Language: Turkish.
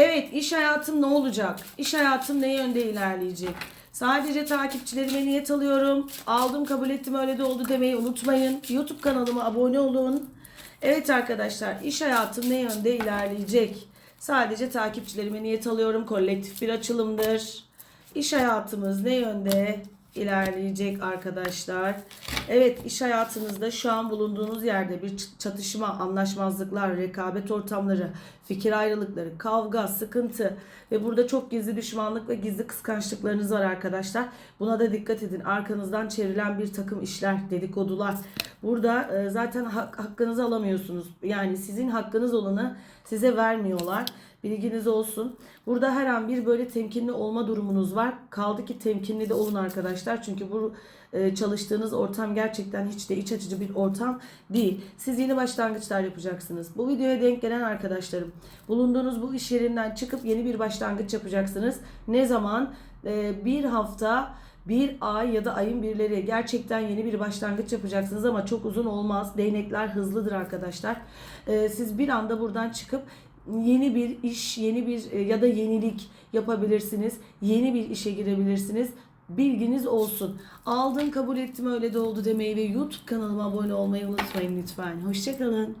Evet iş hayatım ne olacak? İş hayatım ne yönde ilerleyecek? Sadece takipçilerime niyet alıyorum. Aldım kabul ettim öyle de oldu demeyi unutmayın. YouTube kanalıma abone olun. Evet arkadaşlar iş hayatım ne yönde ilerleyecek? Sadece takipçilerime niyet alıyorum. Kolektif bir açılımdır. İş hayatımız ne yönde ilerleyecek arkadaşlar? Evet iş hayatınızda şu an bulunduğunuz yerde bir çatışma, anlaşmazlıklar, rekabet ortamları, fikir ayrılıkları, kavga, sıkıntı ve burada çok gizli düşmanlık ve gizli kıskançlıklarınız var arkadaşlar. Buna da dikkat edin. Arkanızdan çevrilen bir takım işler, dedikodular. Burada e, zaten hak, hakkınızı alamıyorsunuz. Yani sizin hakkınız olanı size vermiyorlar. Bilginiz olsun. Burada her an bir böyle temkinli olma durumunuz var. Kaldı ki temkinli de olun arkadaşlar. Çünkü bu e, çalıştığınız ortam gerçekten hiç de iç açıcı bir ortam değil. Siz yeni başlangıçlar yapacaksınız. Bu videoya denk gelen arkadaşlarım bulunduğunuz bu iş yerinden çıkıp yeni bir başlangıç yapacaksınız. Ne zaman? E, bir hafta bir ay ya da ayın birleri gerçekten yeni bir başlangıç yapacaksınız ama çok uzun olmaz. Değnekler hızlıdır arkadaşlar. E, siz bir anda buradan çıkıp yeni bir iş, yeni bir e, ya da yenilik yapabilirsiniz. Yeni bir işe girebilirsiniz. Bilginiz olsun. Aldım kabul ettim öyle de oldu demeyi ve YouTube kanalıma abone olmayı unutmayın lütfen. Hoşçakalın.